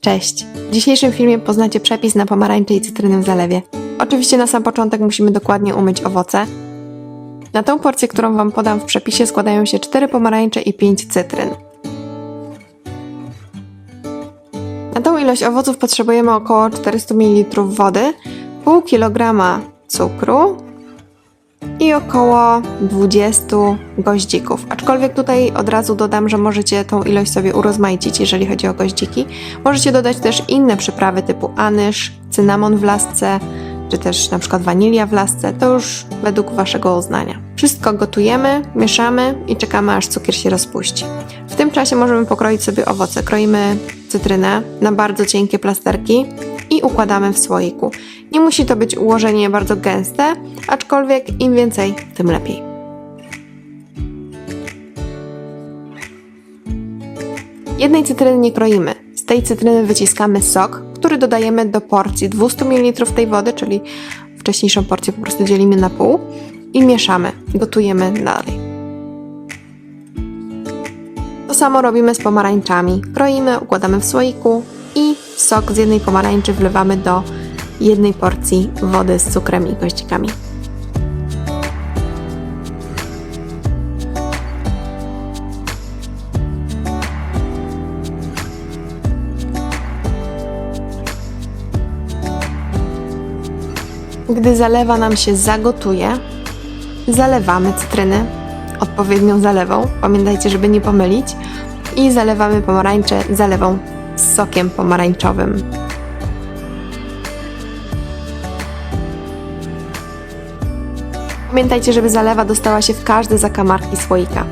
Cześć! W dzisiejszym filmie poznacie przepis na pomarańcze i cytryny w zalewie. Oczywiście na sam początek musimy dokładnie umyć owoce. Na tą porcję, którą Wam podam w przepisie składają się 4 pomarańcze i 5 cytryn. Na tą ilość owoców potrzebujemy około 400 ml wody, pół kilograma cukru i około 20 goździków. Aczkolwiek tutaj od razu dodam, że możecie tą ilość sobie urozmaicić, jeżeli chodzi o goździki. Możecie dodać też inne przyprawy typu anyż, cynamon w lasce, czy też na przykład wanilia w lasce. To już według Waszego uznania. Wszystko gotujemy, mieszamy i czekamy aż cukier się rozpuści. W tym czasie możemy pokroić sobie owoce. Kroimy cytrynę na bardzo cienkie plasterki i układamy w słoiku. Nie musi to być ułożenie bardzo gęste, aczkolwiek im więcej, tym lepiej. Jednej cytryny nie kroimy. Z tej cytryny wyciskamy sok, który dodajemy do porcji 200 ml tej wody, czyli wcześniejszą porcję po prostu dzielimy na pół i mieszamy. Gotujemy dalej. To samo robimy z pomarańczami. Kroimy, układamy w słoiku sok z jednej pomarańczy wlewamy do jednej porcji wody z cukrem i goździkami. Gdy zalewa nam się zagotuje, zalewamy cytryny odpowiednią zalewą. Pamiętajcie, żeby nie pomylić. I zalewamy pomarańcze zalewą z sokiem pomarańczowym. Pamiętajcie, żeby zalewa dostała się w każde zakamarki słoika.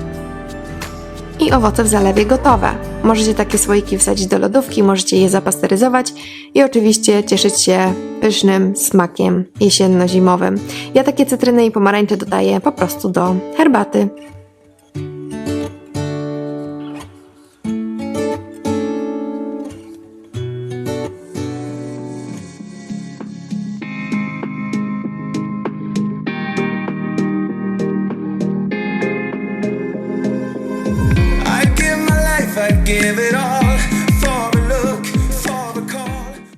I owoce w zalewie gotowe. Możecie takie słoiki wsadzić do lodówki, możecie je zapasteryzować i oczywiście cieszyć się pysznym smakiem jesienno-zimowym. Ja takie cytryny i pomarańcze dodaję po prostu do herbaty. give